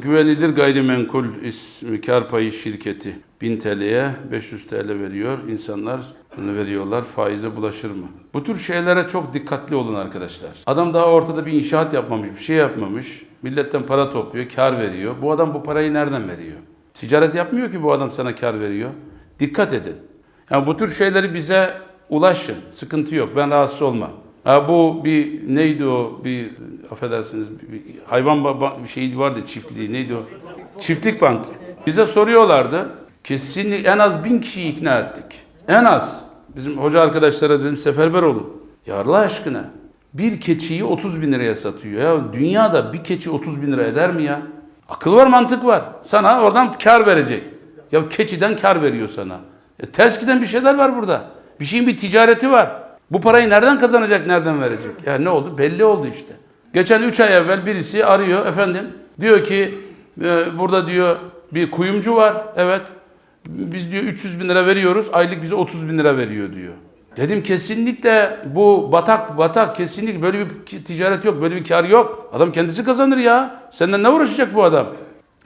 Güvenilir gayrimenkul ismi kar payı şirketi 1000 TL'ye 500 TL veriyor. İnsanlar bunu veriyorlar. Faize bulaşır mı? Bu tür şeylere çok dikkatli olun arkadaşlar. Adam daha ortada bir inşaat yapmamış, bir şey yapmamış. Milletten para topluyor, kar veriyor. Bu adam bu parayı nereden veriyor? Ticaret yapmıyor ki bu adam sana kar veriyor. Dikkat edin. Yani bu tür şeyleri bize ulaşın. Sıkıntı yok. Ben rahatsız olmam. Ha bu bir neydi o bir affedersiniz bir, hayvan ba- ba- bir şey vardı çiftliği neydi o? Çiftlik bank. Bize soruyorlardı. Kesinlikle en az bin kişiyi ikna ettik. En az. Bizim hoca arkadaşlara dedim seferber olun. Ya Allah aşkına bir keçiyi 30 bin liraya satıyor. Ya dünyada bir keçi 30 bin lira eder mi ya? Akıl var mantık var. Sana oradan kar verecek. Ya keçiden kar veriyor sana. E, ters giden bir şeyler var burada. Bir şeyin bir ticareti var. Bu parayı nereden kazanacak, nereden verecek? Ya ne oldu? Belli oldu işte. Geçen 3 ay evvel birisi arıyor efendim. Diyor ki e, burada diyor bir kuyumcu var. Evet. Biz diyor 300 bin lira veriyoruz. Aylık bize 30 bin lira veriyor diyor. Dedim kesinlikle bu batak batak kesinlikle böyle bir ticaret yok, böyle bir kar yok. Adam kendisi kazanır ya. Senden ne uğraşacak bu adam?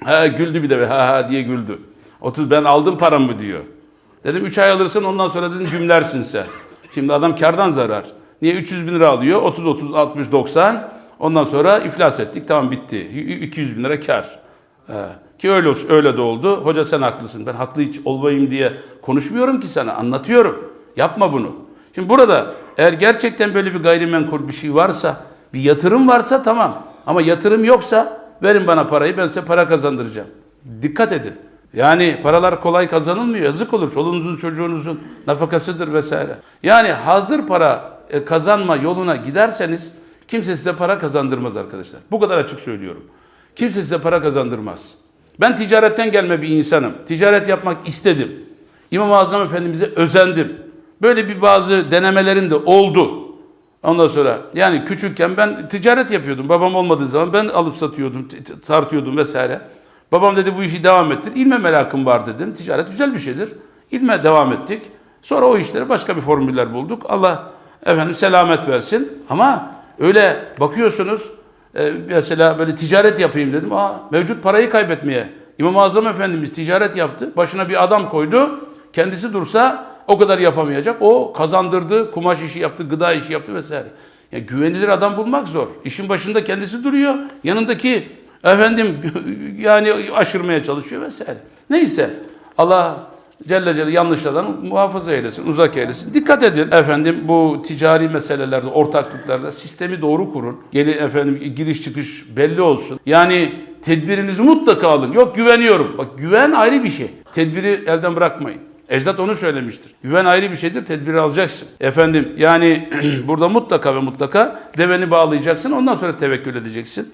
Ha güldü bir de ha ha diye güldü. 30 ben aldım paramı diyor. Dedim 3 ay alırsın ondan sonra dedim gümlersin sen. Şimdi adam kardan zarar. Niye 300 bin lira alıyor? 30, 30, 60, 90. Ondan sonra iflas ettik. Tamam bitti. Y- 200 bin lira kar. He. Ki öyle öyle de oldu. Hoca sen haklısın. Ben haklı hiç olmayayım diye konuşmuyorum ki sana. Anlatıyorum. Yapma bunu. Şimdi burada eğer gerçekten böyle bir gayrimenkul bir şey varsa, bir yatırım varsa tamam. Ama yatırım yoksa verin bana parayı ben size para kazandıracağım. Dikkat edin. Yani paralar kolay kazanılmıyor. Yazık olur. Çoluğunuzun çocuğunuzun nafakasıdır vesaire. Yani hazır para e, kazanma yoluna giderseniz kimse size para kazandırmaz arkadaşlar. Bu kadar açık söylüyorum. Kimse size para kazandırmaz. Ben ticaretten gelme bir insanım. Ticaret yapmak istedim. İmam-ı Azam Efendimiz'e özendim. Böyle bir bazı denemelerim de oldu. Ondan sonra yani küçükken ben ticaret yapıyordum. Babam olmadığı zaman ben alıp satıyordum, tartıyordum vesaire. Babam dedi bu işi devam ettir. İlme merakım var dedim. Ticaret güzel bir şeydir. İlme devam ettik. Sonra o işlere başka bir formüller bulduk. Allah efendim selamet versin. Ama öyle bakıyorsunuz e, mesela böyle ticaret yapayım dedim. Aa, mevcut parayı kaybetmeye. İmam-ı Azam Efendimiz ticaret yaptı. Başına bir adam koydu. Kendisi dursa o kadar yapamayacak. O kazandırdı, kumaş işi yaptı, gıda işi yaptı vesaire. Yani güvenilir adam bulmak zor. İşin başında kendisi duruyor. Yanındaki efendim yani aşırmaya çalışıyor vesaire. Neyse Allah Celle Celle yanlışlardan muhafaza eylesin, uzak eylesin. Dikkat edin efendim bu ticari meselelerde, ortaklıklarda sistemi doğru kurun. Yeni efendim giriş çıkış belli olsun. Yani tedbirinizi mutlaka alın. Yok güveniyorum. Bak güven ayrı bir şey. Tedbiri elden bırakmayın. Ecdat onu söylemiştir. Güven ayrı bir şeydir, tedbiri alacaksın. Efendim yani burada mutlaka ve mutlaka deveni bağlayacaksın, ondan sonra tevekkül edeceksin.